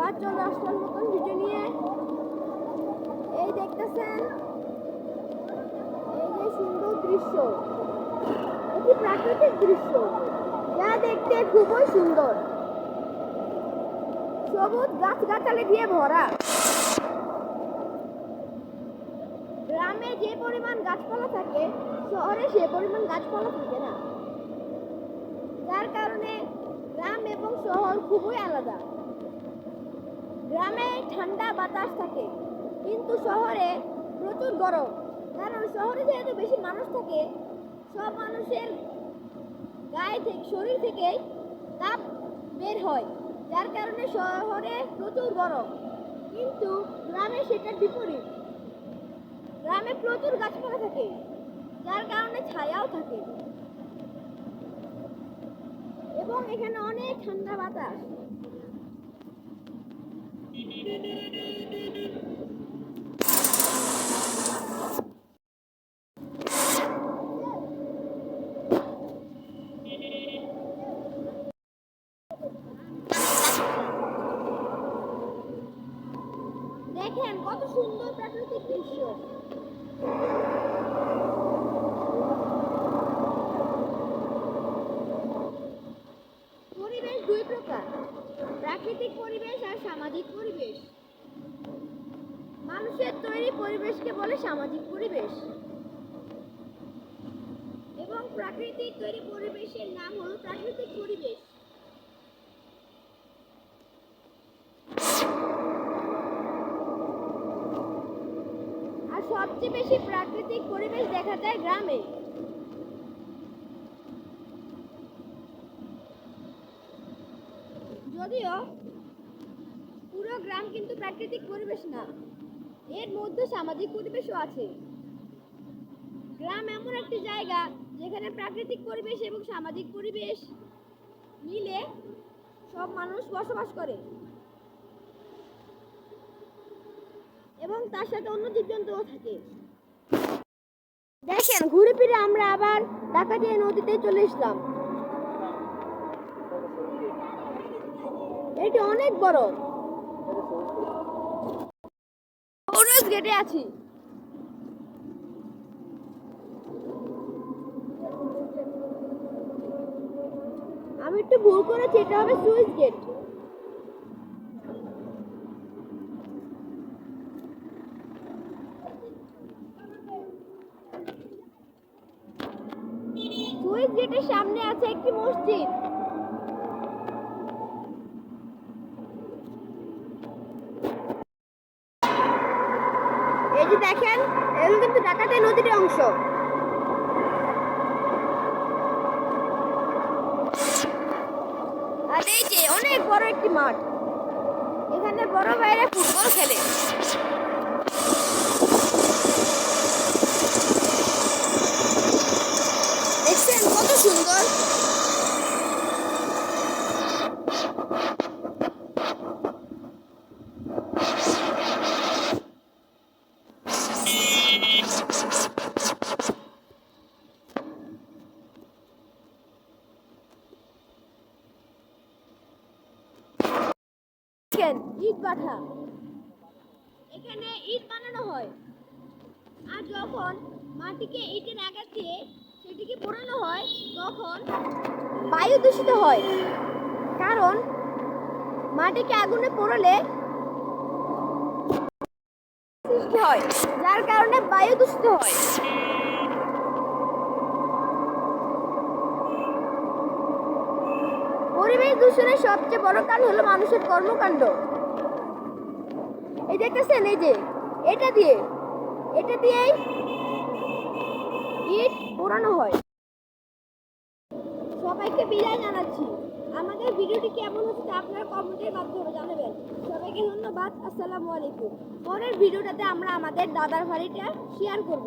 আবার চলে আসলাম নতুন ভিডিও নিয়ে। এই দেখতেছেন, এই যে সুন্দর দৃশ্য। এটি প্রাকৃতিক দৃশ্য। যা দেখতে খুবই সুন্দর। সবুজ গাছগাছালি দিয়ে ভরা। গ্রামে যে পরিমাণ গাছপালা থাকে, শহরে সে পরিমাণ গাছপালা থাকে না। যার কারণে গ্রাম এবং শহর খুবই আলাদা। গ্রামে ঠান্ডা বাতাস থাকে, কিন্তু শহরে প্রচুর গরম। কারণ শহরে যেহেতু বেশি মানুষ থাকে, সব মানুষের গায়ে থেকে, শরীর থেকে তাপ বের হয়, যার কারণে শহরে প্রচুর গরম। কিন্তু গ্রামে সেটার বিপরীত। গ্রামে প্রচুর গাছপালা থাকে, যার কারণে ছায়াও থাকে। এবং এখানে অনেক ঠান্ডা বাতাস। দেখেন কত সুন্দর প্রাকৃতিক দৃশ্য। প্রাকৃতিক পরিবেশ আর সামাজিক পরিবেশ। মানুষের তৈরি পরিবেশকে বলে সামাজিক পরিবেশ। এবং প্রাকৃতিক তৈরি পরিবেশের নাম হলো প্রাকৃতিক পরিবেশ। আর সবচেয়ে বেশি প্রাকৃতিক পরিবেশ দেখা যায় গ্রামে। যদিও গ্রাম কিন্তু প্রাকৃতিক পরিবেশ না। এর মধ্যে সামাজিক পরিবেশও আছে। গ্রাম এমন একটি জায়গা যেখানে প্রাকৃতিক পরিবেশ এবং সামাজিক পরিবেশ মিলে সব মানুষ বসবাস করে। এবং তার সাথে অন্য জীবজন্তুও থাকে। দেখেন ঘুরে ফিরে আমরা আবার ডাকাতিয়া নদীতে চলে এসলাম। এটি অনেক বড়। সৌরজ গেটে আছি। আমি একটু ভুল করেছি, এটা হবে সুইচ গেট। সুইচ গেটের সামনে আছে একটি মসজিদ। যে দেখেন, এগুলো কিন্তু ডাকাতে নদীর অংশ। আর এই যে অনেক বড় একটি মাঠ। এখানে বড় বাইরে ফুটবল খেলে দেখছেন কত সুন্দর দেখেন, ইট বাঠা এখানে ইট বানানো হয়। আর যখন মাটিকে ইটের আঘাত সেটিকে পোড়ানো হয়, তখন বায়ু দূষিত হয়। কারণ মাটিকে আগুনে পোড়ালে সৃষ্টি হয়, যার কারণে বায়ু দূষিত হয়। পরিবেশ দূষণের সবচেয়ে বড় কারণ হলো মানুষের কর্মকাণ্ড। এই দেখতেছেন, এই যে, এটা দিয়ে, এটা দিয়েই ইট পোড়ানো হয়। সবাইকে বিদায় জানাচ্ছি। আমাদের ভিডিওটি কেমন হচ্ছে তা আপনারা কমেন্টের মাধ্যমে জানাবেন। সবাইকে ধন্যবাদ, আসসালামু আলাইকুম। পরের ভিডিওটাতে আমরা আমাদের দাদার বাড়িটা শেয়ার করব।